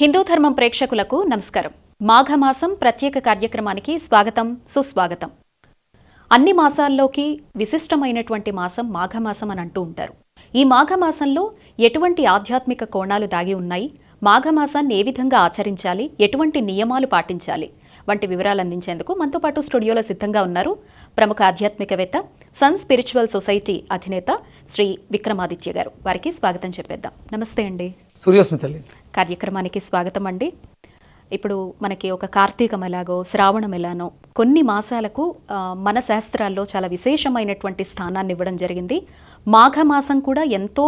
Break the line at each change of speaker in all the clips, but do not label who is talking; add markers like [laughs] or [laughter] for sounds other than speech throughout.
హిందూ ధర్మం ప్రేక్షకులకు నమస్కారం. మాఘమాసం ప్రత్యేక కార్యక్రమానికి స్వాగతం సుస్వాగతం. అన్ని మాసాల్లోకి విశిష్టమైనటువంటి మాసం మాఘమాసం అని అంటూ ఉంటారు. ఈ మాఘమాసంలో ఎటువంటి ఆధ్యాత్మిక కోణాలు దాగి ఉన్నాయి? మాఘమాసాన్ని ఏ విధంగా ఆచరించాలి? ఎటువంటి నియమాలు పాటించాలి? వంటి వివరాలు అందించేందుకు మనతో పాటు స్టూడియోలో సిద్ధంగా ఉన్నారు ప్రముఖ ఆధ్యాత్మికవేత్త సన్ స్పిరిచువల్ సొసైటీ అధినేత శ్రీ విక్రమాదిత్య గారు. వారికి స్వాగతం చెప్పేద్దాం. నమస్తే అండి.
సూర్యోస్మితల్లి
కార్యక్రమానికి స్వాగతం అండి. ఇప్పుడు మనకి ఒక కార్తీకం ఎలాగో శ్రావణం ఎలానో కొన్ని మాసాలకు మన శాస్త్రాల్లో చాలా విశేషమైనటువంటి స్థానాన్ని ఇవ్వడం జరిగింది. మాఘమాసం కూడా ఎంతో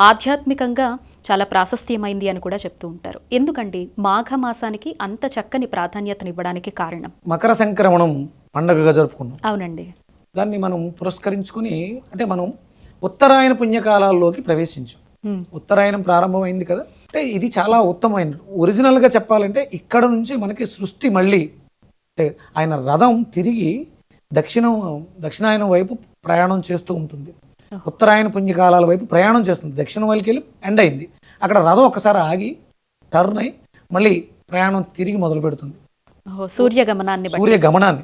ఆధ్యాత్మికంగా చాలా ప్రాశస్త్యమైంది అని కూడా చెప్తూ ఉంటారు. ఎందుకండి? మాఘమాసానికి అంత చక్కని ప్రాధాన్యతనివ్వడానికి కారణం?
మకర సంక్రమణం పండగగా జరుపుకున్నాం.
అవునండి.
దాన్ని మనం పురస్కరించుకుని అంటే మనం ఉత్తరాయణ పుణ్యకాలాల్లోకి ప్రవేశించాం. ఉత్తరాయణం ప్రారంభమైంది కదా? అంటే ఇది చాలా ఉత్తమమైన ఒరిజినల్గా చెప్పాలంటే ఇక్కడ నుంచి మనకి సృష్టి మళ్ళీ. అంటే ఆయన రథం తిరిగి దక్షిణం దక్షిణాయనం వైపు ప్రయాణం చేస్తూ ఉంటుంది. ఉత్తరాయణ పుణ్యకాలాల వైపు ప్రయాణం చేస్తుంది. దక్షిణం వైపుకి వెళ్ళి ఎండ్ అయింది. అక్కడ రథం ఒకసారి ఆగి టర్న్ అయి మళ్ళీ ప్రయాణం తిరిగి మొదలు పెడుతుంది.
సూర్యగమనాన్ని బట్టి.
సూర్య గమనాన్ని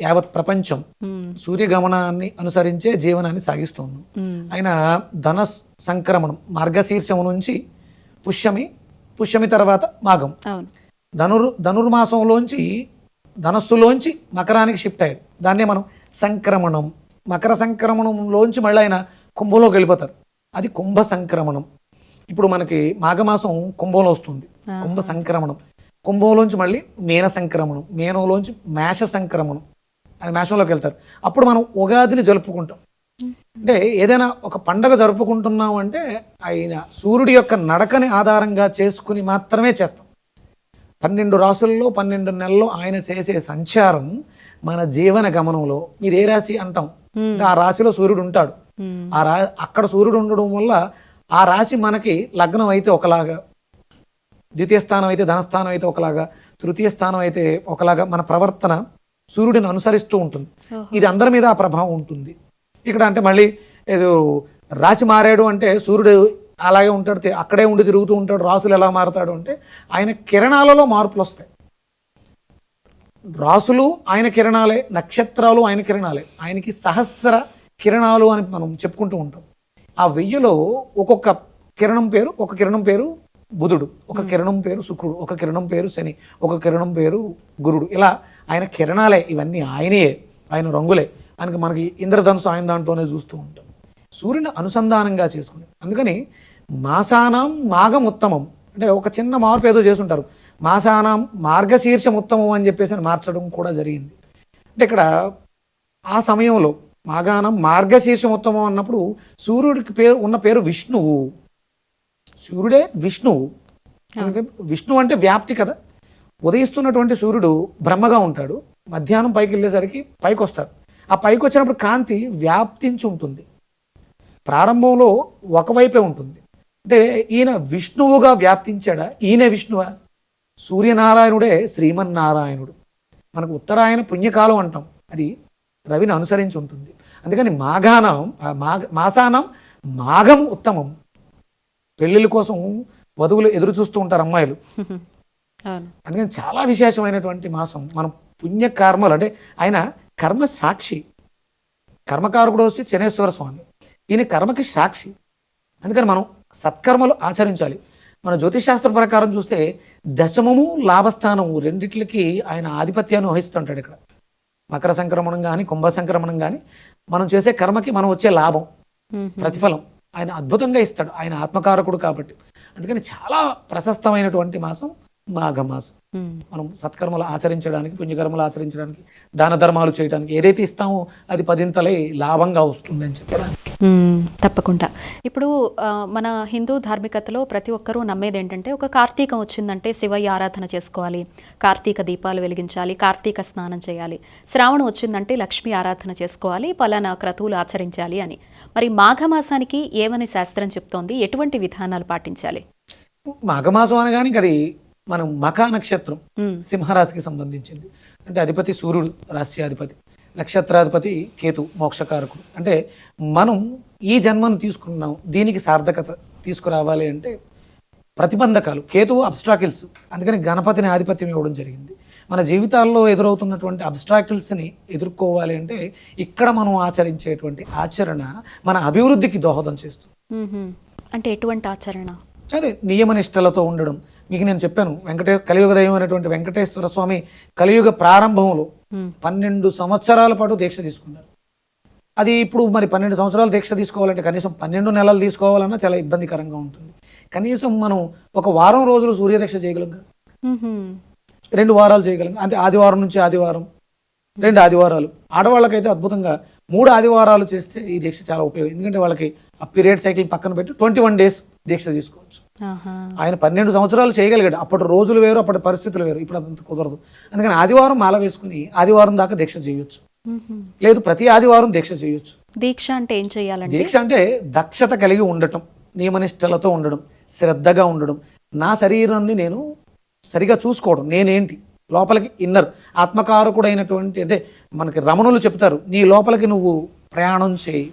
యావత్ ప్రపంచం
హ్మ్.
సూర్య గమనాన్ని అనుసరించే జీవనాన్ని సాగిస్తుంది. ఆయన ధన సంక్రమణం మార్గశీర్షం నుంచి పుష్యమి పుష్యమి తర్వాత మాఘం. ధనుర్ ధనుర్మాసంలోంచి ధనస్సులోంచి మకరానికి షిఫ్ట్ అయ్యారు. దాన్నే మనం సంక్రమణం మకర సంక్రమణంలోంచి మళ్ళీ ఆయన కుంభంలోకి వెళ్ళిపోతారు. అది కుంభ సంక్రమణం. ఇప్పుడు మనకి మాఘమాసం కుంభంలో వస్తుంది. కుంభ సంక్రమణం. కుంభంలోంచి మళ్ళీ మీన సంక్రమణం మీనంలోంచి మేష సంక్రమణం అని మేషంలోకి వెళ్తారు. అప్పుడు మనం ఉగాదిని జరుపుకుంటాం. అంటే ఏదైనా ఒక పండగ జరుపుకుంటున్నాం అంటే ఆయన సూర్యుడి యొక్క నడకని ఆధారంగా చేసుకుని మాత్రమే చేస్తాం. పన్నెండు రాసుల్లో పన్నెండు నెలల్లో ఆయన చేసే సంచారం మన జీవన గమనంలో మీరు ఏ రాశి అంటాం? ఆ రాశిలో సూర్యుడు ఉంటాడు. ఆ రా అక్కడ సూర్యుడు ఉండడం వల్ల ఆ రాశి మనకి లగ్నం అయితే ఒకలాగా ద్వితీయ స్థానం అయితే ధనస్థానం అయితే ఒకలాగా తృతీయ స్థానం అయితే ఒకలాగా మన ప్రవర్తన సూర్యుడిని అనుసరిస్తూ ఉంటుంది. ఇది అందరి మీద ఆ ప్రభావం ఉంటుంది. ఇక్కడ అంటే మళ్ళీ ఏదో రాశి మారాడు అంటే సూర్యుడు అలాగే ఉంటాడు అక్కడే ఉండి తిరుగుతూ ఉంటాడు రాసులు ఎలా మారతాడు అంటే ఆయన కిరణాలలో మార్పులు వస్తాయి. రాసులు ఆయన కిరణాలే నక్షత్రాలు ఆయన కిరణాలే. ఆయనకి సహస్ర కిరణాలు అని మనం చెప్పుకుంటూ ఉంటాం. ఆ వెయ్యిలో ఒక్కొక్క కిరణం పేరు ఒక కిరణం పేరు బుధుడు ఒక కిరణం పేరు శుక్రుడు ఒక కిరణం పేరు శని ఒక కిరణం పేరు గురుడు. ఇలా ఆయన కిరణాలే ఇవన్నీ ఆయనయే ఆయన రంగులే. ఆయనకి మనకి ఇంద్రధనుసు ఆయన దాంట్లోనే చూస్తూ ఉంటాం. సూర్యుని అనుసంధానంగా చేసుకుని అందుకని మాసానాం మాఘం ఉత్తమం. అంటే ఒక చిన్న మార్పు ఏదో చేసుంటారు. మాసానాం మార్గశీర్షం ఉత్తమం అని చెప్పేసి అని మార్చడం కూడా జరిగింది. అంటే ఇక్కడ ఆ సమయంలో మాగానం మార్గశీర్షం ఉత్తమం అన్నప్పుడు సూర్యుడికి పేరు ఉన్న పేరు విష్ణువు. సూర్యుడే విష్ణువు. విష్ణువు అంటే వ్యాప్తి కదా. ఉదయిస్తున్నటువంటి సూర్యుడు బ్రహ్మగా ఉంటాడు. మధ్యాహ్నం పైకి వెళ్ళేసరికి పైకి వస్తాడు ఆ పైకి వచ్చినప్పుడు కాంతి వ్యాప్తించి ఉంటుంది. ప్రారంభంలో ఒకవైపే ఉంటుంది. అంటే ఈయన విష్ణువుగా వ్యాప్తించాడా? ఈయన విష్ణువా? సూర్యనారాయణుడే శ్రీమన్నారాయణుడు. మనకు ఉత్తరాయణ పుణ్యకాలం అంటాం. అది రవిని అనుసరించి ఉంటుంది. అందుకని మాఘానం మాఘ మాసానం మాఘం ఉత్తమం. పెళ్ళిళ్ళ కోసం వధువులు ఎదురు చూస్తూ ఉంటారు అమ్మాయిలు. [laughs] అందుకని చాలా విశేషమైనటువంటి మాసం. మనం పుణ్య కర్మలు అంటే ఆయన కర్మ సాక్షి. కర్మకారకుడు వచ్చి శనేశ్వర స్వామి. ఈయన కర్మకి సాక్షి. అందుకని మనం సత్కర్మలు ఆచరించాలి. మన జ్యోతిష్ శాస్త్రం ప్రకారం చూస్తే దశమము లాభస్థానము రెండిట్లకి ఆయన ఆధిపత్యాన్ని వహిస్తుంటాడు ఇక్కడ. మకర సంక్రమణం కానీ కుంభ సంక్రమణం కానీ మనం చేసే కర్మకి మనం వచ్చే లాభం. ప్రతిఫలం ఆయన అద్భుతంగా ఇస్తాడు. ఆయన ఆత్మకారకుడు కాబట్టి. అందుకని చాలా ప్రశస్తమైనటువంటి మాసం మాఘమాసం. మనం సత్కర్మలు ఆచరించడానికి పుణ్యకర్మలు ఆచరించడానికి దాన ధర్మాలు చేయడానికి ఏదైతే ఇస్తామో అది పదింతలై లాభంగా వస్తుంది అని చెప్పడానికి.
తప్పకుండా. ఇప్పుడు మన హిందూ ధార్మికతలో ప్రతి ఒక్కరూ నమ్మేది ఏంటంటే ఒక కార్తీకం వచ్చిందంటే శివయ్య ఆరాధన చేసుకోవాలి. కార్తీక దీపాలు వెలిగించాలి కార్తీక స్నానం చేయాలి. శ్రావణం వచ్చిందంటే లక్ష్మీ ఆరాధన చేసుకోవాలి పలానా క్రతువులు ఆచరించాలి అని. మరి మాఘమాసానికి ఏమని శాస్త్రం చెప్తోంది? ఎటువంటి విధానాలు పాటించాలి?
మాఘమాసం అనగానే అది మనం మఖా నక్షత్రం. సింహరాశికి సంబంధించింది. అంటే అధిపతి సూర్యుడు రాశ్యాధిపతి నక్షత్రాధిపతి కేతు మోక్షకారకుడు. అంటే మనం ఈ జన్మను తీసుకున్నాం దీనికి సార్థకత తీసుకురావాలి అంటే ప్రతిబంధకాలు. కేతువు అబ్స్ట్రాకిల్స్. అందుకని గణపతిని ఆధిపత్యం ఇవ్వడం జరిగింది. మన జీవితాల్లో ఎదురవుతున్నటువంటి అబ్స్ట్రాకిల్స్ని ఎదుర్కోవాలి అంటే ఇక్కడ మనం ఆచరించేటువంటి ఆచరణ మన అభివృద్ధికి దోహదం చేస్తుంది.
అంటే ఎటువంటి ఆచరణ?
అదే నియమనిష్టలతో ఉండడం మీకు నేను చెప్పాను వెంకటే కలియుగ దైవం అనేటువంటి వెంకటేశ్వర స్వామి కలియుగ ప్రారంభంలో. పన్నెండు సంవత్సరాల పాటు దీక్ష తీసుకున్నారు. అది ఇప్పుడు మరి పన్నెండు సంవత్సరాలు దీక్ష తీసుకోవాలంటే కనీసం పన్నెండు నెలలు తీసుకోవాలన్నా చాలా ఇబ్బందికరంగా ఉంటుంది. కనీసం మనం ఒక వారం రోజులు సూర్యదీక్ష చేయగలం. రెండు వారాలు చేయగలం అంటే ఆదివారం నుంచి ఆదివారం రెండు ఆదివారాలు. ఆడవాళ్ళకైతే అద్భుతంగా మూడు ఆదివారాలు చేస్తే ఈ దీక్ష చాలా ఉపయోగం. ఎందుకంటే వాళ్ళకి ఆ పీరియడ్ సైకిల్ పక్కన పెట్టి ట్వంటీ వన్ డేస్ దీక్ష తీసుకోవచ్చు. ఆయన పన్నెండు సంవత్సరాలు చేయగలిగాడు. అప్పటి రోజులు వేరు అప్పటి పరిస్థితులు వేరు. ఇప్పుడు అంత కుదరదు. అందుకని ఆదివారం మాల వేసుకుని ఆదివారం దాకా దీక్ష చేయొచ్చు. లేదు ప్రతి ఆదివారం దీక్ష చేయొచ్చు.
దీక్ష అంటే ఏం చేయాలండి?
దీక్ష అంటే దక్షత కలిగి ఉండటం నియమనిష్టలతో ఉండడం శ్రద్ధగా ఉండడం. నా శరీరాన్ని నేను సరిగా చూసుకోవడం. నేనేంటి? లోపలికి ఇన్నర్. ఆత్మకారకుడైనటువంటి అంటే మనకి రమణులు చెప్తారు నీ లోపలికి నువ్వు ప్రయాణం చేయి.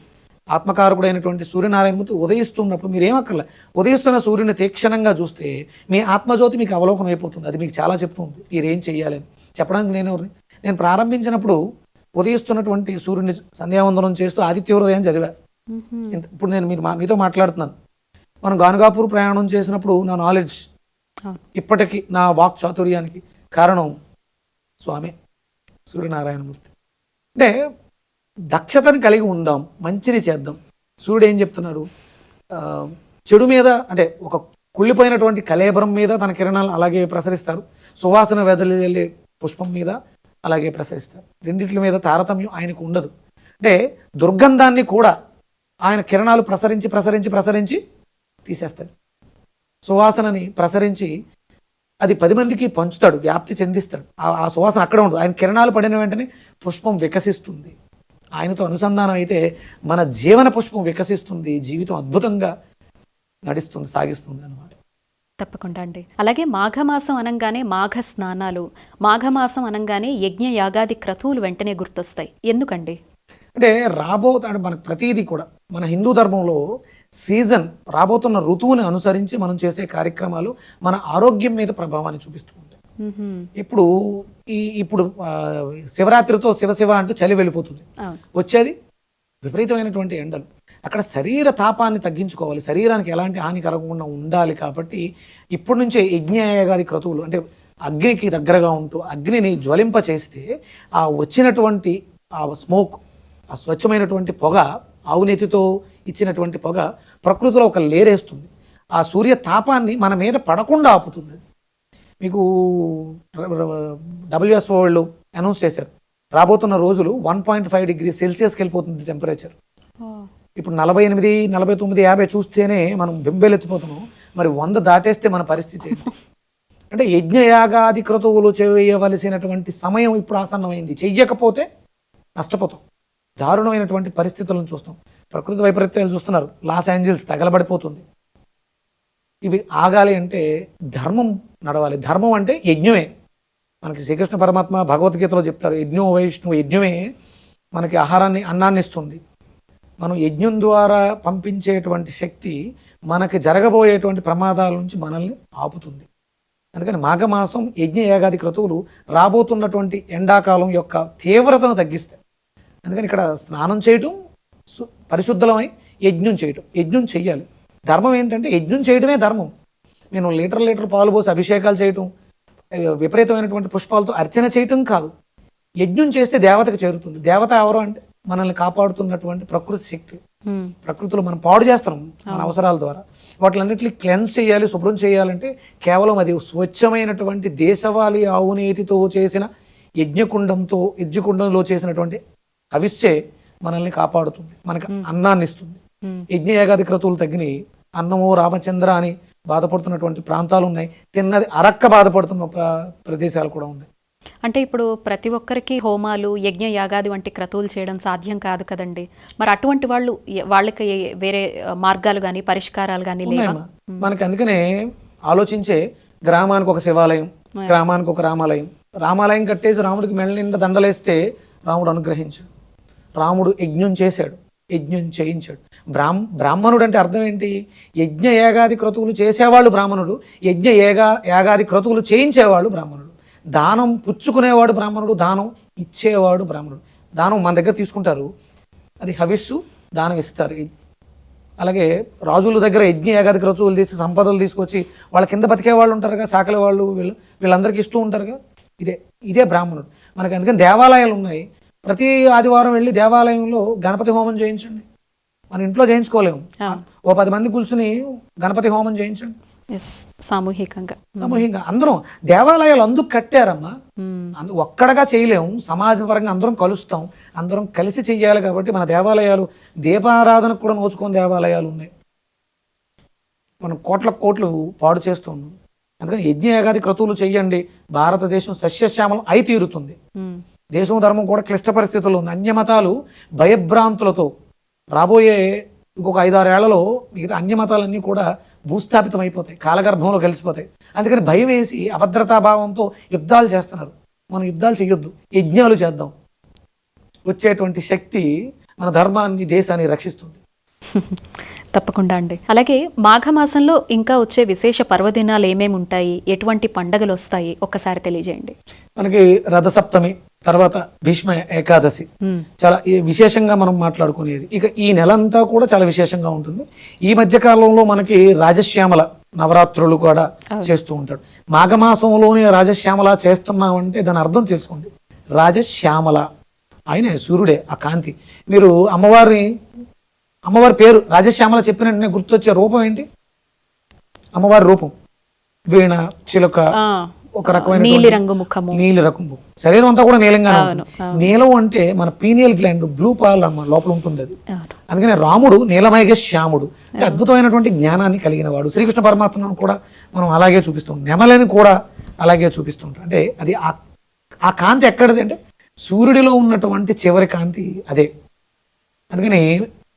ఆత్మకారకుడైనటువంటి సూర్యనారాయణమూర్తి ఉదయిస్తున్నప్పుడు మీరు ఏమక్కర్లే ఉదయిస్తున్న సూర్యుని తీక్షణంగా చూస్తే మీ ఆత్మజ్యోతి మీకు అవలోకనం అయిపోతుంది. అది మీకు చాలా చెప్తుంది. మీరేం చెయ్యాలి అని. చెప్పడానికి నేను ఎవరిని? నేను ప్రారంభించినప్పుడు ఉదయిస్తున్నటువంటి సూర్యుని సంధ్యావందనం చేస్తూ ఆదిత్యోదయం చదివా. ఇప్పుడు నేను మీరు మా- మీతో మాట్లాడుతున్నాను. మనం గానుగాపూర్ ప్రయాణం చేసినప్పుడు నా నాలెడ్జ్. ఇప్పటికీ నా వాక్ చాతుర్యానికి కారణం స్వామి సూర్యనారాయణమూర్తి. అంటే దక్షతని కలిగి ఉందాం మంచిని చేద్దాం. సూర్యుడు ఏం చెప్తున్నారు చెడు మీద అంటే ఒక కుళ్ళిపోయినటువంటి కలేబరం మీద తన కిరణాలు అలాగే ప్రసరిస్తారు. సువాసన వెదలి పుష్పం మీద అలాగే ప్రసరిస్తారు. రెండిట్ల మీద తారతమ్యం ఆయనకు ఉండదు. అంటే దుర్గంధాన్ని కూడా ఆయన కిరణాలు ప్రసరించి ప్రసరించి ప్రసరించి తీసేస్తాడు. సువాసనని ప్రసరించి అది పది మందికి పంచుతాడు వ్యాప్తి చెందిస్తాడు. ఆ- ఆ సువాసన అక్కడ ఉండదు. ఆయన కిరణాలు పడిన వెంటనే పుష్పం వికసిస్తుంది. ఆయనతో అనుసంధానం అయితే మన జీవన పుష్పం వికసిస్తుంది జీవితం అద్భుతంగా నడుస్తుంది సాగిస్తుంది అన్నమాట.
తప్పకుండా అండి. అలాగే మాఘమాసం అనంగానే మాఘ స్నానాలు మాఘమాసం అనంగానే యజ్ఞ యాగాది క్రతువులు వెంటనే గుర్తొస్తాయి. ఎందుకండి?
అంటే రాబో అంటే మనకు ప్రతిదీ కూడా మన హిందూ ధర్మంలో సీజన్ రాబోతున్న ఋతువుని అనుసరించి మనం చేసే కార్యక్రమాలు మన ఆరోగ్యం మీద ప్రభావాన్ని చూపిస్తూ. ఇప్పుడు ఈ ఇప్పుడు శివరాత్రితో శివ శివ అంటూ చలి వెళ్ళిపోతుంది. వచ్చేది విపరీతమైనటువంటి ఎండలు. అక్కడ శరీర తాపాన్ని తగ్గించుకోవాలి. శరీరానికి ఎలాంటి హాని కలగకుండా ఉండాలి కాబట్టి ఇప్పటి నుంచే యజ్ఞయాగాది క్రతువులు అంటే అగ్నికి దగ్గరగా ఉంటూ అగ్నిని జ్వలింప చేస్తే ఆ వచ్చినటువంటి ఆ స్మోక్ ఆ స్వచ్ఛమైనటువంటి పొగ ఆవునేతితో ఇచ్చినటువంటి పొగ ప్రకృతిలో ఒక లేరేస్తుంది. ఆ సూర్య తాపాన్ని మన మీద పడకుండా ఆపుతుంది. మీకు డబ్ల్యూఎస్ఓ వాళ్ళు అనౌన్స్ చేశారు. రాబోతున్న రోజులు వన్ పాయింట్ ఫైవ్ డిగ్రీ సెల్సియస్కి వెళ్ళిపోతుంది టెంపరేచర్. ఇప్పుడు నలభై ఎనిమిది నలభై తొమ్మిది యాభై చూస్తేనే మనం బెంబేలెత్తిపోతున్నాం. మరి వంద దాటేస్తే మన పరిస్థితి? [laughs] అంటే యజ్ఞయాగాది క్రతువులు చేయవలసినటువంటి సమయం ఇప్పుడు ఆసన్నమైంది. చెయ్యకపోతే నష్టపోతాం. దారుణమైనటువంటి పరిస్థితులను చూస్తాం. ప్రకృతి వైపరీత్యాలు చూస్తున్నారు. లాస్ ఏంజల్స్ తగలబడిపోతుంది. ఇవి ఆగాలి అంటే ధర్మం నడవాలి. ధర్మం అంటే యజ్ఞమే. మనకి శ్రీకృష్ణ పరమాత్మ భగవద్గీతలో చెప్తారు యజ్ఞో వైష్ణవ యజ్ఞమే మనకి ఆహారాన్ని అన్నాన్ని ఇస్తుంది. మనం యజ్ఞం ద్వారా పంపించేటువంటి శక్తి మనకి జరగబోయేటువంటి ప్రమాదాల నుంచి మనల్ని ఆపుతుంది. అందుకని మాఘమాసం యజ్ఞ ఏగాది క్రతువులు రాబోతున్నటువంటి ఎండాకాలం యొక్క తీవ్రతను తగ్గిస్తాయి. అందుకని ఇక్కడ స్నానం చేయటం పరిశుద్ధలమై పరిశుద్ధమై యజ్ఞం చేయటం యజ్ఞం చెయ్యాలి. ధర్మం ఏంటంటే యజ్ఞం చేయడమే ధర్మం. నేను లీటర్ లీటర్ పాలు పోసి అభిషేకాలు చేయటం విపరీతమైనటువంటి పుష్పాలతో అర్చన చేయటం కాదు. యజ్ఞం చేస్తే దేవతకు చేరుతుంది. దేవత ఎవరు అంటే మనల్ని కాపాడుతున్నటువంటి ప్రకృతి శక్తి. ప్రకృతిలో మనం పాడు చేస్తున్నాం మన అవసరాల ద్వారా. వాటిలన్నింటినీ క్లెన్స్ చేయాలి శుభ్రం చేయాలంటే కేవలం అది స్వచ్ఛమైనటువంటి దేశవాళీ ఆవునేతితో చేసిన యజ్ఞకుండంతో యజ్ఞకుండంలో చేసినటువంటి హవిస్సే మనల్ని కాపాడుతుంది. మనకి అన్నాన్ని ఇస్తుంది. యజ్ఞ ఏగాది క్రతువులు తగ్గినాయి అన్నము రామచంద్ర అని బాధపడుతున్నటువంటి ప్రాంతాలు ఉన్నాయి తిన్నది అరక్క బాధపడుతున్న ప్ర- ప్రదేశాలు కూడా ఉన్నాయి.
అంటే ఇప్పుడు ప్రతి ఒక్కరికి హోమాలు యజ్ఞ యాగాది వంటి క్రతువులు చేయడం సాధ్యం కాదు కదండి. మరి అటువంటి వాళ్ళు వాళ్ళకి వేరే మార్గాలు కానీ పరిష్కారాలు కానీ లేవా.
మనకి అందుకనే ఆలోచించే గ్రామానికి ఒక శివాలయం గ్రామానికి ఒక రామాలయం. రామాలయం కట్టేసి రాముడికి మెళ్ళ నిండా దండలేస్తే రాముడు అనుగ్రహించాడు. రాముడు యజ్ఞం చేశాడు. యజ్ఞం చేయించాడు. బ్రాహ్మ బ్రాహ్మణుడు అంటే అర్థం ఏంటి? యజ్ఞ ఏగాది క్రతువులు చేసేవాళ్ళు బ్రాహ్మణుడు యజ్ఞ ఏగా యాగాది క్రతువులు చేయించేవాళ్ళు బ్రాహ్మణుడు. దానం పుచ్చుకునేవాడు బ్రాహ్మణుడు దానం ఇచ్చేవాడు బ్రాహ్మణుడు. దానం మన దగ్గర తీసుకుంటారు అది హవిస్సు దానం ఇస్తారు. అలాగే రాజుల దగ్గర యజ్ఞ ఏగాది క్రతువులు తీసి సంపదలు తీసుకొచ్చి వాళ్ళ కింద బతికే వాళ్ళు ఉంటారుగా చాకలి వాళ్ళు వీళ్ళు వీళ్ళందరికీ ఇస్తూ ఉంటారుగా. ఇదే ఇదే బ్రాహ్మణుడు. మనకి అందుకని దేవాలయాలు ఉన్నాయి. ప్రతి ఆదివారం వెళ్ళి దేవాలయంలో గణపతి హోమం చేయించండి. మన ఇంట్లో చేయించుకోలేము. ఓ పది మంది కూర్చుని గణపతి హోమం చేయించండి
సామూహికంగా.
సమూహంగా అందరం దేవాలయాలు అందుకు కట్టారమ్మా.
మ్మ్.
అందు ఒక్కడగా చేయలేము. సమాజపరంగా అందరం కలుస్తాం. అందరం కలిసి చెయ్యాలి కాబట్టి మన దేవాలయాలు దీపారాధనకు కూడా నోచుకొని దేవాలయాలు ఉన్నాయి. మనం కోట్ల కోట్లు పాడు చేస్తున్నాం అందుకని యజ్ఞ ఏగాది క్రతువులు చెయ్యండి. భారతదేశం సస్యశ్యామలం అయి తీరుతుంది. దేశం ధర్మం కూడా క్లిష్ట పరిస్థితుల్లో ఉంది. అన్యమతాలు భయభ్రాంతులతో రాబోయే ఇంకొక ఐదారేళ్ళలో మిగతా అన్యమతాలన్నీ కూడా భూస్థాపితం అయిపోతాయి కాలగర్భంలో కలిసిపోతాయి. అందుకని భయం వేసి అభద్రతాభావంతో యుద్ధాలు చేస్తున్నారు. మనం యుద్ధాలు చేయొద్దు యజ్ఞాలు చేద్దాం. వచ్చేటువంటి శక్తి మన ధర్మాన్ని దేశాన్ని రక్షిస్తుంది. [laughs]
తప్పకుండా అండి. అలాగే మాఘమాసంలో ఇంకా వచ్చే విశేష పర్వదినాలు ఏమేమి ఉంటాయి? ఎటువంటి పండగలు వస్తాయి? ఒక్కసారి తెలియజేయండి.
మనకి రథసప్తమి తర్వాత భీష్మ ఏకాదశి. చాలా ఈ విశేషంగా మనం మాట్లాడుకునేది. ఇక ఈ నెలంతా కూడా చాలా విశేషంగా ఉంటుంది. ఈ మధ్య కాలంలో మనకి రాజశ్యామల నవరాత్రులు కూడా చేస్తూ ఉంటాడు. మాఘమాసంలోనే రాజశ్యామల చేస్తున్నామంటే దాని అర్థం చేసుకోండి. రాజశ్యామల. ఆయనే సూర్యుడే ఆ కాంతి. మీరు అమ్మవారిని అమ్మవారి పేరు రాజశ్యామల చెప్పిన వెంటనే గుర్తొచ్చే రూపం ఏంటి? అమ్మవారి రూపం. వీణ చిలుక ఒక రకమైన
నీలి రంగు ముఖము
నీలి రకం శరీరం అంతా కూడా నీలంగా నీలం అంటే మన పీనియల్ గ్లాండ్ బ్లూ పాల్ అమ్మ లోపల ఉంటుంది అది. అందుకని రాముడు నీలమైగ శ్యాముడు. అంటే అద్భుతమైనటువంటి జ్ఞానాన్ని కలిగిన వాడు. శ్రీకృష్ణ పరమాత్మను కూడా మనం అలాగే చూపిస్తాం నెమలని కూడా అలాగే చూపిస్తుంటాం. అంటే అది ఆ ఆ కాంతి ఎక్కడిది అంటే సూర్యుడిలో ఉన్నటువంటి చివరి కాంతి అదే. అందుకని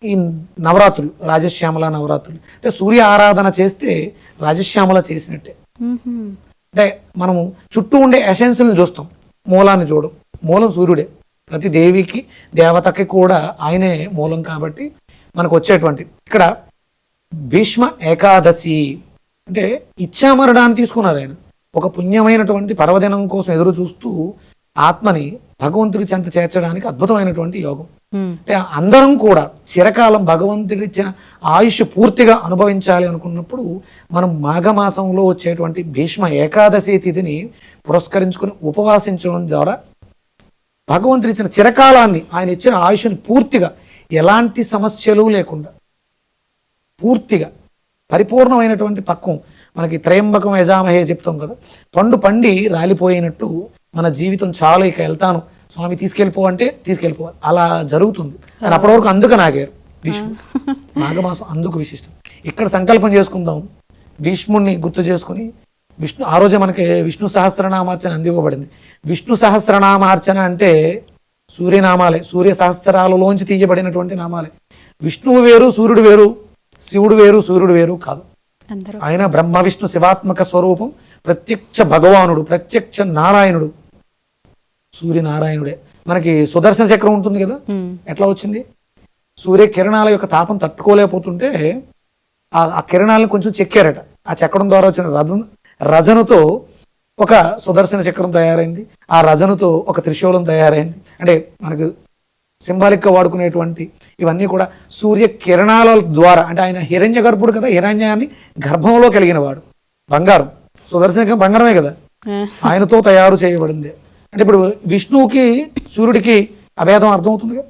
ఈ నవరాత్రులు రాజశ్యామల నవరాత్రులు. అంటే సూర్య ఆరాధన చేస్తే రాజశ్యామల చేసినట్టే. అంటే మనము చుట్టూ ఉండే ఎసెన్స్ని చూస్తాం. మూలాన్ని చూడం మూలం సూర్యుడే. ప్రతి దేవికి దేవతకి కూడా ఆయనే మూలం కాబట్టి మనకు వచ్చేటువంటి ఇక్కడ భీష్మ ఏకాదశి. అంటే ఇచ్చామరణాన్ని తీసుకున్నారు ఆయన. ఒక పుణ్యమైనటువంటి పర్వదినం కోసం ఎదురు చూస్తూ ఆత్మని భగవంతుడి చెంత చేర్చడానికి అద్భుతమైనటువంటి యోగం. అంటే అందరం కూడా చిరకాలం భగవంతుడిచ్చిన ఆయుష్ పూర్తిగా అనుభవించాలి అనుకున్నప్పుడు మనం మాఘమాసంలో వచ్చేటువంటి భీష్మ ఏకాదశి తిథిని పురస్కరించుకుని ఉపవాసించడం ద్వారా భగవంతుడిచ్చిన చిరకాలాన్ని ఆయన ఇచ్చిన ఆయుష్ని పూర్తిగా ఎలాంటి సమస్యలు లేకుండా పూర్తిగా పరిపూర్ణమైనటువంటి పక్వం. మనకి త్రయంబకం యజామహే చెప్తాం కదా. పండు పండి రాలిపోయినట్టు మన జీవితం చాలు ఇక వెళ్తాను. స్వామి తీసుకెళ్ళిపో అంటే తీసుకెళ్ళిపోవాలి అలా జరుగుతుంది. కానీ అప్పటి వరకు అందుకు నాగారు భీష్ముడు. మాఘమాసం అందుకు విశిష్టం. ఇక్కడ సంకల్పం చేసుకుందాం. భీష్ముడిని గుర్తు చేసుకుని విష్ణు ఆ రోజే మనకి విష్ణు సహస్రనామార్చన అందివ్వబడింది విష్ణు సహస్రనామార్చన అంటే సూర్యనామాలే సూర్య సహస్రాలలోంచి తీయబడినటువంటి నామాలే. విష్ణువు వేరు సూర్యుడు వేరు శివుడు వేరు సూర్యుడు వేరు కాదు. ఆయన బ్రహ్మ విష్ణు శివాత్మక స్వరూపం ప్రత్యక్ష భగవానుడు ప్రత్యక్ష నారాయణుడు సూర్యనారాయణుడే. మనకి సుదర్శన చక్రం ఉంటుంది కదా. ఎట్లా వచ్చింది? సూర్య కిరణాల యొక్క తాపం తట్టుకోలేకపోతుంటే ఆ కిరణాలను కొంచెం చెక్కారట. ఆ చెక్కడం ద్వారా వచ్చిన రజ రజనుతో ఒక సుదర్శన చక్రం తయారైంది. ఆ రజనుతో ఒక త్రిశూలం తయారైంది. అంటే మనకు సింబాలిక్గా వాడుకునేటువంటి ఇవన్నీ కూడా సూర్య కిరణాల ద్వారా అంటే ఆయన హిరణ్య గర్భుడు కదా హిరణ్యాన్ని గర్భంలో కలిగిన వాడు బంగారం. సుదర్శన చక్రం బంగారమే కదా? ఆయనతో తయారు చేయబడింది. అంటే ఇప్పుడు విష్ణువుకి సూర్యుడికి అభేదం అర్థమవుతుంది కదా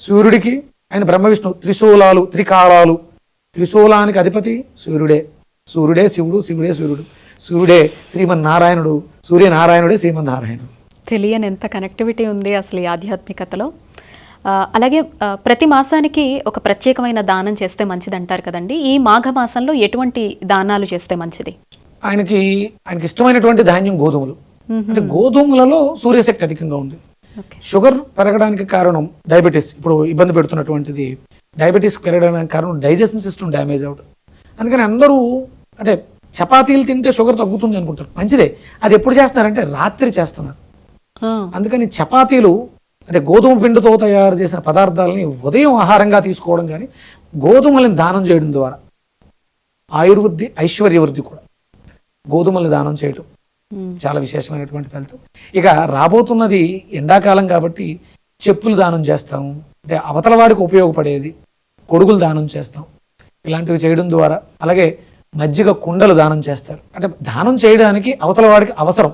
సూర్యుడికి ఆయన బ్రహ్మ విష్ణు త్రిశూలాలు త్రికాలాలు. త్రిశూలానికి అధిపతి సూర్యుడే. సూర్యుడే శివుడు శివుడే సూర్యుడు. సూర్యుడే శ్రీమన్నారాయణుడు సూర్యనారాయణుడే శ్రీమన్నారాయణుడు.
తెలియని ఎంత కనెక్టివిటీ ఉంది అసలు ఈ ఆధ్యాత్మికతలో. అలాగే ప్రతి మాసానికి ఒక ప్రత్యేకమైన దానం చేస్తే మంచిది అంటారు కదండి. ఈ మాఘ మాసంలో ఎటువంటి దానాలు చేస్తే మంచిది?
ఆయనకి ఆయనకి ఇష్టమైనటువంటి ధాన్యం గోధుమలు. అంటే గోధుమలలో సూర్యశక్తి అధికంగా ఉంది. షుగర్ పెరగడానికి కారణం డయాబెటీస్. ఇప్పుడు ఇబ్బంది పెడుతున్నటువంటిది డయాబెటీస్ పెరగడానికి కారణం డైజెషన్ సిస్టమ్ డ్యామేజ్ అవడం అందుకని అందరూ అంటే చపాతీలు తింటే షుగర్ తగ్గుతుంది అనుకుంటారు. మంచిదే. అది ఎప్పుడు చేస్తున్నారంటే రాత్రి చేస్తున్నారు. అందుకని చపాతీలు అంటే గోధుమ పిండితో తయారు చేసిన పదార్థాలని ఉదయం ఆహారంగా తీసుకోవడం కానీ గోధుమలను దానం చేయడం ద్వారా ఆయుర్వృద్ధి ఐశ్వర్యవృద్ధి కూడా గోధుమలు దానం చేయడం
ఉమ్,
చాలా విశేషమైనటువంటి ఫలితం. ఇక రాబోతున్నది ఎండాకాలం కాబట్టి చెప్పులు దానం చేస్తాం అంటే అవతల వాడికి ఉపయోగపడేది గొడుగులు దానం చేస్తాం ఇలాంటివి చేయడం ద్వారా. అలాగే మజ్జిగ కుండలు దానం చేస్తారు. అంటే దానం చేయడానికి అవతల వాడికి అవసరం.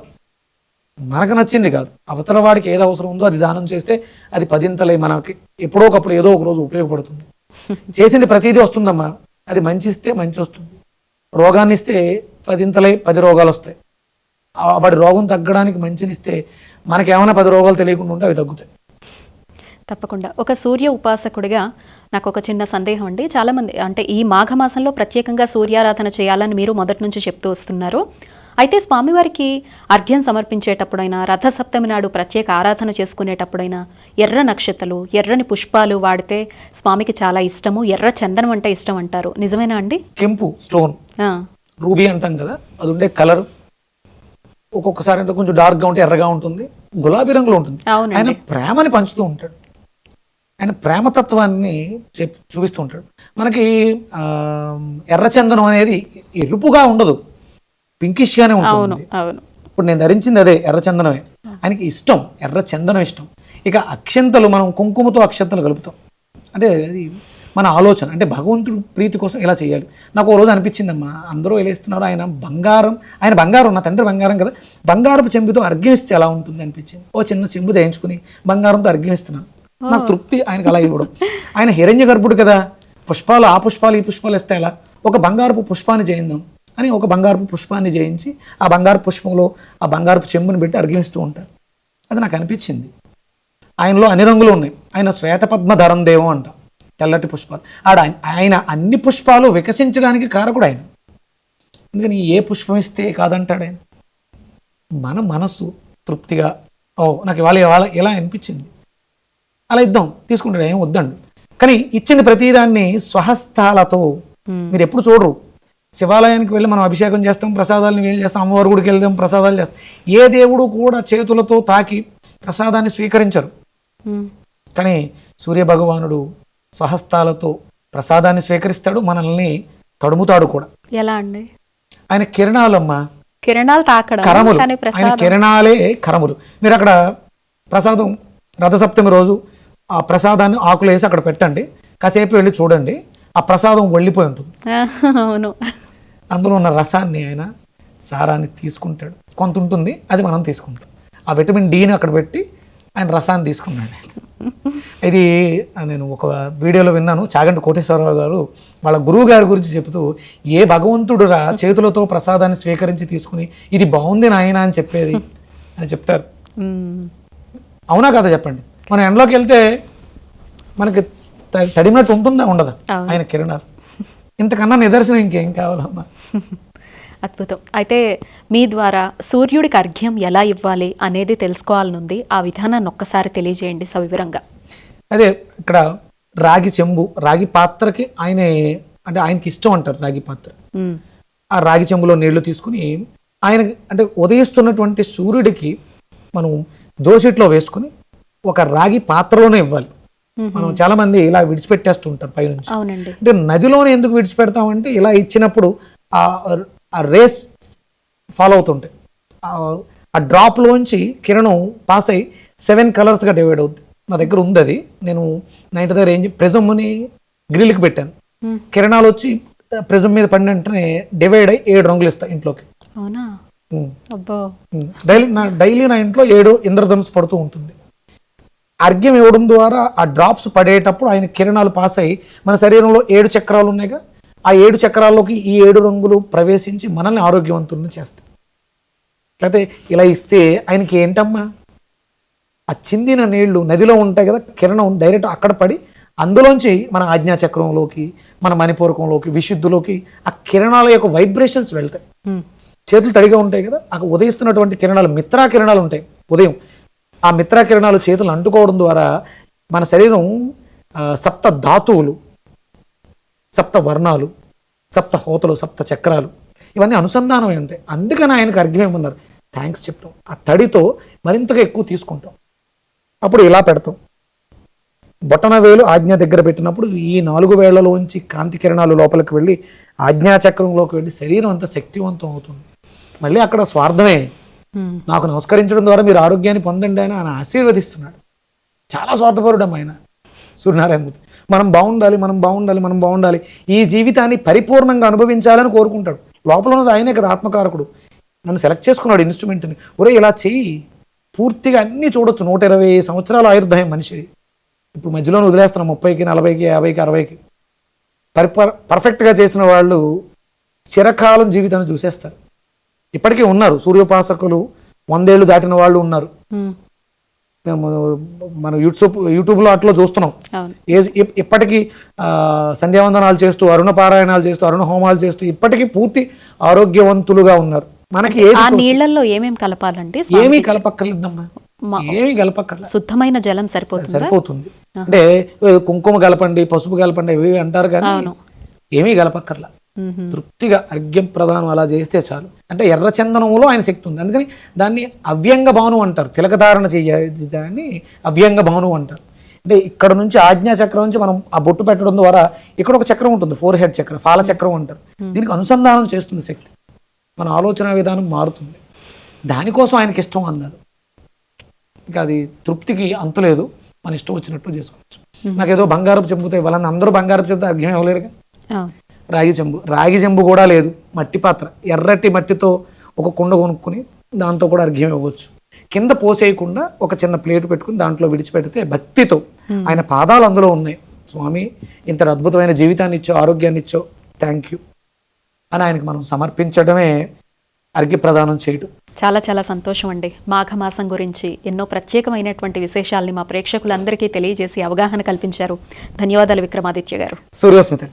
మనకు నచ్చింది కాదు. అవతల వాడికి ఏది అవసరం ఉందో అది దానం చేస్తే అది పదింతలై మనకి ఎప్పుడో ఒకప్పుడు ఏదో ఒక రోజు ఉపయోగపడుతుంది. [laughs] చేసింది ప్రతిదీ వస్తుందమ్మా. అది మంచి ఇస్తే మంచి వస్తుంది రోగాన్ని ఇస్తే పదింతలై పది రోగాలు వస్తాయి వాడి రోగం తగ్గడానికి మంచినిస్తే మనకేమైనా పది రోగాలు తెలియకుండా ఉంటే అవి తగ్గుతాయి.
తప్పకుండా. ఒక సూర్య ఉపాసకుడిగా నాకు ఒక చిన్న సందేహం అండి. చాలామంది అంటే ఈ మాఘమాసంలో ప్రత్యేకంగా సూర్యారాధన చేయాలని మీరు మొదటి నుంచి చెప్తూ వస్తున్నారు. అయితే స్వామివారికి అర్ఘ్యం సమర్పించేటప్పుడైనా రథసప్తమి నాడు ప్రత్యేక ఆరాధన చేసుకునేటప్పుడైనా ఎర్ర నక్షత్రాలు ఎర్రని పుష్పాలు వాడితే స్వామికి చాలా ఇష్టము. ఎర్ర చందనం అంటే ఇష్టం అంటారు. నిజమేనా అండి?
కెంపు స్టోన్ రూబీ అంటాం కదా అది ఉండే కలర్. ఒక్కొక్కసారి అంటే కొంచెం డార్క్గా ఉంటే ఎర్రగా ఉంటుంది గులాబీ రంగులో ఉంటుంది. ఆయన ప్రేమని పంచుతూ ఉంటాడు. ఆయన ప్రేమతత్వాన్ని చెప్ చూపిస్తూ ఉంటాడు. మనకి ఎర్రచందనం అనేది ఎరుపుగా ఉండదు. పింకిష్గానే ఉంటుంది. ఇప్పుడు నేను ధరించింది అదే ఎర్రచందనమే ఆయనకి ఇష్టం ఎర్ర చందనం ఇష్టం. ఇక అక్షంతలు మనం కుంకుమతో అక్షంతలు కలుపుతాం. అంటే అది మన ఆలోచన. అంటే భగవంతుడు ప్రీతి కోసం ఇలా చేయాలి. నాకు ఓ రోజు అనిపించిందమ్మా. అందరూ ఎలా ఇస్తున్నారు. ఆయన బంగారం ఆయన బంగారం నా తండ్రి బంగారం కదా. బంగారపు చెంబుతో అర్ఘ్యమిస్తే ఎలా ఉంటుంది అనిపించింది. ఓ చిన్న చెంబు వేయించుకుని బంగారంతో అర్ఘ్యమిస్తున్నాను. నాకు తృప్తి ఆయనకు అలా ఇవ్వడం. ఆయన హిరణ్య గర్భుడు కదా. పుష్పాలు ఆ పుష్పాలు ఈ పుష్పాలు ఇస్తే ఎలా? ఒక బంగారపు పుష్పాన్ని చేయిందాం అని ఒక బంగారపు పుష్పాన్ని చేయించి ఆ బంగారు పుష్పంలో ఆ బంగారపు చెంబుని పెట్టి అర్ఘిస్తూ ఉంటారు. అది నాకు అనిపించింది. ఆయనలో అన్ని రంగులు ఉన్నాయి. ఆయన శ్వేతపద్మ ధరం దేవం అంట. తెల్లటి పుష్పాలు. ఆడ ఆయన అన్ని పుష్పాలు వికసించడానికి కారకుడు ఆయన. అందుకని ఏ పుష్పం ఇస్తే కాదంటాడు ఆయన. మన మనస్సు తృప్తిగా ఓ నాకు ఇవాళ ఇవాళ ఇలా అనిపించింది. అలా ఇద్దాం తీసుకుంటాడు ఏం వద్దండు. కానీ ఇచ్చింది ప్రతిదాన్ని స్వహస్తాలతో. మీరు ఎప్పుడు చూడరు. శివాలయానికి వెళ్ళి మనం అభిషేకం చేస్తాం ప్రసాదాలను వేలు చేస్తాం అమ్మవారి గుడికి వెళ్దాం ప్రసాదాలు చేస్తాం. ఏ దేవుడు కూడా చేతులతో తాకి ప్రసాదాన్ని స్వీకరించరు. కానీ సూర్య భగవానుడు స్వహస్తాలతో ప్రసాదాన్ని స్వీకరిస్తాడు మనల్ని తడుముతాడు కూడా.
ఎలా అండి?
ఆయన కిరణాలమ్మా
కిరణాలు తాకడం
కరములు. ఆయన కిరణాలే కరములు. మీరు అక్కడ ప్రసాదం రథసప్తమి రోజు ఆ ప్రసాదాన్ని ఆకులు వేసి అక్కడ పెట్టండి. కాసేపు వెళ్ళి చూడండి. ఆ ప్రసాదం వెళ్ళిపోయి ఉంటుంది.
అవును.
అందులో ఉన్న రసాన్ని ఆయన సారాన్ని తీసుకుంటాడు. కొంత ఉంటుంది అది మనం తీసుకుంటాం. ఆ విటమిన్ డిని అక్కడ పెట్టి ఆయన రసాన్ని తీసుకున్నాడు. ఇది నేను ఒక వీడియోలో విన్నాను. చాగంటి కోటేశ్వరరావు గారు వాళ్ళ గురువు గారి గురించి చెబుతూ ఏ భగవంతుడురా చేతులతో ప్రసాదాన్ని స్వీకరించి తీసుకుని ఇది బాగుంది నాయన అని చెప్పేది అని చెప్తారు. అవునా కదా చెప్పండి? మనం ఎండలోకి వెళ్తే మనకి తడిమినట్టు ఉంటుందా? ఉండదా. ఆయన కిరణాలు. ఇంతకన్నా నిదర్శనం ఇంకేం కావాలమ్మా?
అద్భుతం. అయితే మీ ద్వారా సూర్యుడికి అర్ఘ్యం ఎలా ఇవ్వాలి అనేది తెలుసుకోవాలనుంది. ఆ విధానాన్ని ఒక్కసారి తెలియజేయండి సవివరంగా.
అదే ఇక్కడ రాగి చెంబు రాగి పాత్రకి ఆయనే అంటే ఆయనకి ఇష్టం అంటారు రాగి పాత్ర. ఆ రాగి చెంబులో నీళ్ళు తీసుకుని ఆయన అంటే ఉదయిస్తున్నటువంటి సూర్యుడికి మనం దోసిట్లో వేసుకుని ఒక రాగి పాత్రలోనే ఇవ్వాలి. మనం చాలా మంది ఇలా విడిచిపెట్టేస్తూ ఉంటారు పైనుంచి.
అవునండి.
అంటే నదిలోనే ఎందుకు విడిచిపెడతామంటే ఇలా ఇచ్చినప్పుడు ఆ ఆ రేస్ ఫాలో అవుతుంటాయి. ఆ- డ్రాప్లోంచి కిరణం పాస్ అయ్యి సెవెన్ కలర్స్గా డివైడ్ అవుద్ది. నా దగ్గర ఉంది అది. నేను నా ఇంటి దగ్గర ఏం ప్రిజమ్ని గ్రిల్కి పెట్టాను. కిరణాలు వచ్చి ప్రిజం మీద పడిన వెంటనే డివైడ్ అయ్యి ఏడు రంగులు ఇస్తాయి ఇంట్లోకి.
అవునా.
డైలీ నా డైలీ నా ఇంట్లో ఏడు ఇంద్రధనుసు పడుతూ ఉంటుంది. అర్ఘ్యం ఇవ్వడం ద్వారా ఆ డ్రాప్స్ పడేటప్పుడు ఆయన కిరణాలు పాస్ అయ్యి మన శరీరంలో ఏడు చక్రాలు ఉన్నాయిగా. ఆ ఏడు చక్రాల్లోకి ఈ ఏడు రంగులు ప్రవేశించి మనల్ని ఆరోగ్యవంతులను చేస్తాయి. లేకపోతే ఇలా ఇస్తే ఆయనకి ఏంటమ్మా? ఆ చిందిన నీళ్ళు నదిలో ఉంటాయి కదా కిరణం డైరెక్ట్ అక్కడ పడి అందులోంచి మన ఆజ్ఞాచక్రంలోకి మన మణిపూరకంలోకి విశుద్ధులోకి ఆ కిరణాల యొక్క వైబ్రేషన్స్ వెళ్తాయి. చేతులు తడిగా ఉంటాయి కదా అక్కడ ఉదయిస్తున్నటువంటి కిరణాలు మిత్రా కిరణాలు ఉంటాయి. ఉదయం ఆ మిత్రా కిరణాలు చేతులు అంటుకోవడం ద్వారా మన శరీరం సప్త ధాతువులు సప్త వర్ణాలు సప్త హోతలు సప్త చక్రాలు ఇవన్నీ అనుసంధానమై ఉంటాయి. అందుకని ఆయనకు అర్ఘ్యం ఏమన్నారు థ్యాంక్స్ చెప్తాం. ఆ తడితో మరింతగా ఎక్కువ తీసుకుంటాం. అప్పుడు ఇలా పెడతాం. బొటన వేలు ఆజ్ఞ దగ్గర పెట్టినప్పుడు ఈ నాలుగు వేళ్ళలోంచి కాంతి కిరణాలు లోపలికి వెళ్ళి ఆజ్ఞాచక్రంలోకి వెళ్ళి శరీరం అంతా శక్తివంతం అవుతుంది. మళ్ళీ అక్కడ స్వార్థమే. నాకు నమస్కరించడం ద్వారా మీరు ఆరోగ్యాన్ని పొందండి అని ఆయన ఆశీర్వదిస్తున్నాడు. చాలా స్వార్థపరుడం ఆయన. సూర్యనారాయణమూర్తి మనం బాగుండాలి మనం బాగుండాలి మనం బాగుండాలి. ఈ జీవితాన్ని పరిపూర్ణంగా అనుభవించాలని కోరుకుంటాడు. లోపల ఉన్నది ఆయనే కదా ఆత్మకారకుడు. నన్ను సెలెక్ట్ చేసుకున్నాడు ఇన్స్ట్రుమెంట్ని ఒరే ఇలా చెయ్యి. పూర్తిగా అన్నీ చూడొచ్చు. నూట ఇరవై సంవత్సరాల ఆయుర్దాయం మనిషి ఇప్పుడు మధ్యలోనే వదిలేస్తున్నాం ముప్పైకి నలభైకి యాభైకి అరవైకి. పరిపర్ పర్ఫెక్ట్గా చేసిన వాళ్ళు చిరకాలం జీవితాన్ని చూసేస్తారు. ఇప్పటికీ ఉన్నారు. సూర్యోపాసకులు వందేళ్ళు దాటిన వాళ్ళు ఉన్నారు. మన యూట్యూబ్ యూట్యూబ్లో అట్లా చూస్తున్నాం. ఏ ఇప్- ఇప్పటికీ ఆ, సంధ్యావందనాలు చేస్తూ అరుణ పారాయణాలు చేస్తూ అరుణ హోమాలు చేస్తూ ఇప్పటికీ పూర్తి ఆరోగ్యవంతులుగా ఉన్నారు. మనకి
ఆ నీళ్ళలో ఏమేం కలపాలండి
ఏమీ కలపక్కర్లేదమ్మా. ఏమీ కలపక్కర్లేదు
శుద్ధమైన జలం సరిపోతుందా?
సరిపోతుంది. అంటే కుంకుమ కలపండి పసుపు కలపండి ఇవి అంటారు కానీ. ఏమీ కలపక్కర్లా. తృప్తిగా అర్ఘ్యం ప్రదానం అలా చేస్తే చాలు. అంటే ఎర్ర చందనంలో ఆయన శక్తి ఉంది. అందుకని దాన్ని అవ్యంగ భాను అంటారు. తిలకధారణ చేయని అవ్యంగ భాను అంటారు. అంటే ఇక్కడ నుంచి ఆజ్ఞా చక్రం నుంచి మనం ఆ బొట్టు పెట్టడం ద్వారా ఇక్కడ ఒక చక్రం ఉంటుంది. ఫోర్ హెడ్ చక్రం ఫాల చక్రం అంటారు. దీనికి అనుసంధానం చేస్తుంది శక్తి. మన ఆలోచన విధానం మారుతుంది. దానికోసం ఆయనకి ఇష్టం అన్నాడు ఇంకా అది తృప్తికి అంతులేదు మన ఇష్టం వచ్చినట్టు చేసుకోవచ్చు. నాకేదో బంగారపు చెంబుతో ఇవ్వాలని అందరూ బంగారపు చెంబుతో అర్ఘ్యం ఇవ్వలేరుగా. రాగి చెంబు రాగి చెంబు కూడా లేదు. మట్టి పాత్ర. ఎర్రటి మట్టితో ఒక కుండ కొనుక్కొని దాంతో కూడా అర్ఘ్యం ఇవ్వచ్చు. కింద పోసేయకుండా ఒక చిన్న ప్లేట్ పెట్టుకుని దాంట్లో విడిచిపెడితే భక్తితో ఆయన పాదాలు అందులో ఉన్నాయి. స్వామి ఇంత అద్భుతమైన జీవితాన్ని ఇచ్చో ఆరోగ్యాన్ని ఇచ్చో థ్యాంక్ యూ అని ఆయనకు మనం సమర్పించడమే అర్ఘ్య ప్రదానం చేయటం.
చాలా చాలా సంతోషం అండి. మాఘమాసం గురించి ఎన్నో ప్రత్యేకమైనటువంటి విశేషాల్ని మా ప్రేక్షకులందరికీ తెలియజేసి అవగాహన కల్పించారు. ధన్యవాదాలు విక్రమాదిత్య గారు.
సూర్యోస్మిత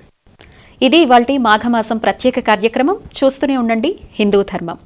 ఇది ఇవాళ మాఘమాసం ప్రత్యేక కార్యక్రమం. చూస్తూనే ఉండండి. హిందూ ధర్మం.